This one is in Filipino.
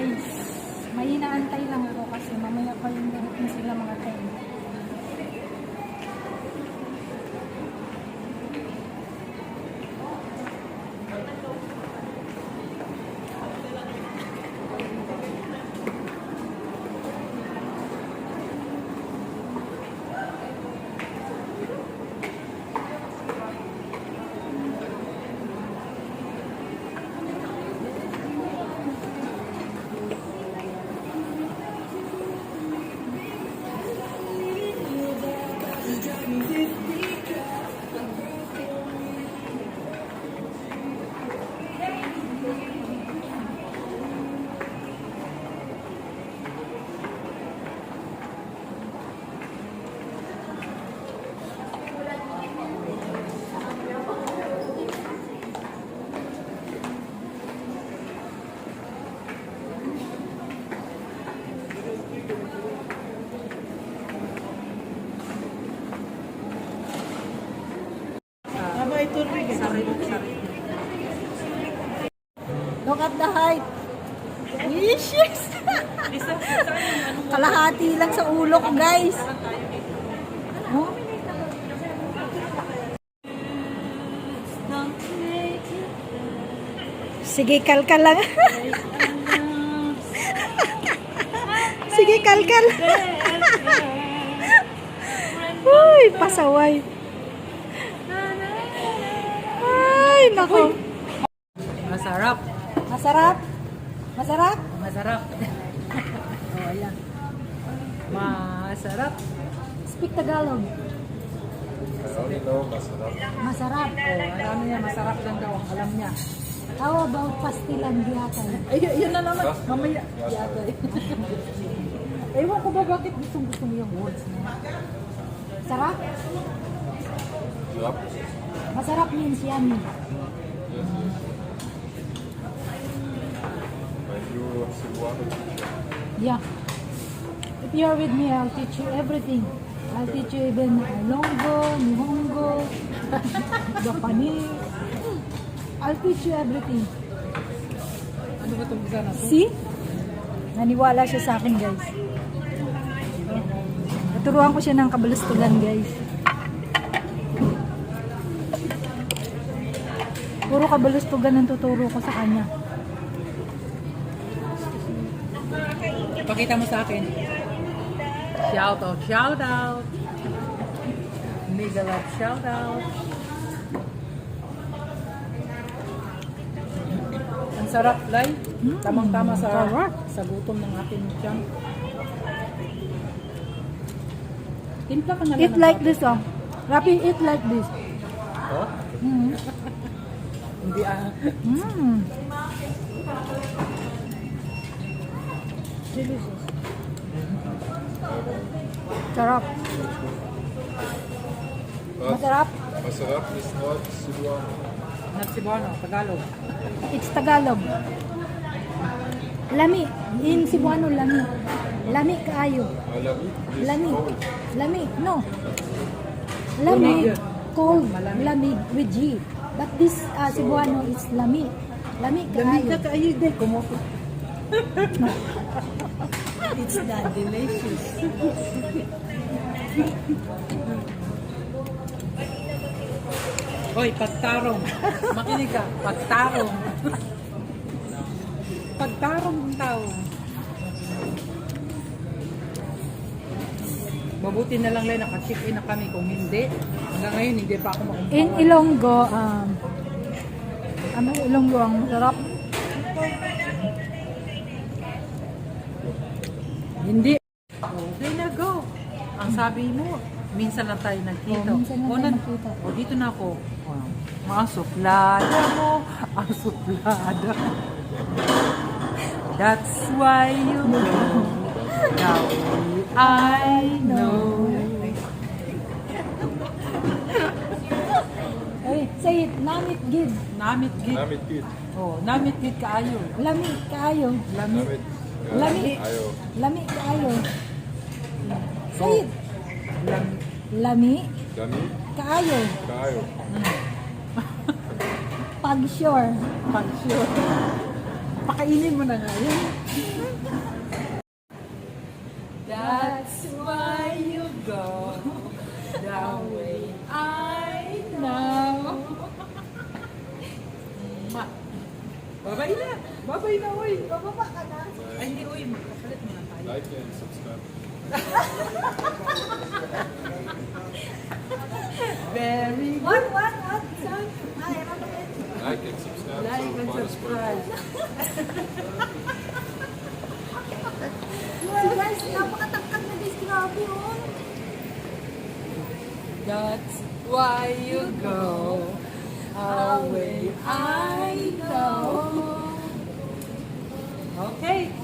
guys. May inaantay lang ako kasi mamaya pa yung darating sila mga tayo. Mo. Kalahati lang sa ulo ko guys. Oh. Sige, kalkal lang. Sige, kalkal. Uy, pasaway. Ay, nako. Masarap. Masarap? Masarap? Masarap. oh, ayan. Masarap. Speak Tagalog. Masarap. Masarap. Oh, niya, masarap lang daw. Alam niya. How about pastilan diatan? Ay, yun na naman. Mamaya. Yata. Ewan ko ba bakit gustong gusto mo yung words na? Sarap? Yup. Masarap means yummy. Yes. Thank you, Cebuano teacher. Yeah. If you are with me, I'll teach you everything. I'll teach you even Ilonggo, Nihongo, Japanese. I'll teach you everything. Ano ba itong isa na to? See? Naniwala siya sa akin, guys. Naturuan ko siya ng kabalustugan, guys. Puro kabalustugan ang tuturo ko sa kanya. Pakita mo sa akin. Shout out, shout out. Mega love shout out. Ang sarap, Lai. Tamang-tama sa sarap. sa gutom ng ating tiyan. Timpla ka na lang Eat like this, oh. Rapi, eat like this. Huh? Mm. Hindi ah. Mm. Delicious. Sarap. Masarap. masarap is not Cebuano. Not Cebuano, Tagalog. It's Tagalog. Lami. In Cebuano, lami. Lami kaayo. Is Lami. cold. Lami. No. Lamig. cold, lamig with G. But this uh, Cebuano is lami. Lami kaayo. ka kayo din. It's not delicious. Hoy, pagtarong. Makinig ka. Pagtarong. Pagtarong ng tao. Mabuti na lang lang naka-check in na kami. Kung hindi, hanggang ngayon hindi pa ako makumpawa. In Ilonggo, um, ano Ilonggo ang masarap? Hindi. Okay na, go. Ang sabi mo, minsan lang tayo nagkita. Oh, minsan lang O, tayo nan- nagkita. O, dito na ako. O, mga suplada mo, ang suplada. That's why you know. Now I know. Ay, say it, namit gid. Namit gid. Namit gid. Oh, namit gid kaayo. Lami kaayo. Lamit. Namit. Lami. Lami kaayo. Say it, Lamit. lami Dami. kaayo. Kayo. Pag sure. Pag sure. Pakainin mo na nga yun. That's why you go the way I know. Babay na. Babay na, uy. Bababa ka na. Ay, hindi, uy. Magkapalit muna tayo. Like and subscribe. Very good. What, what, what? Son? Ay, mabait. Like and subscribe. Like so and subscribe. Si guys, napakatangkad na guys. Grabe, oh. That's why you go away. I know. Okay.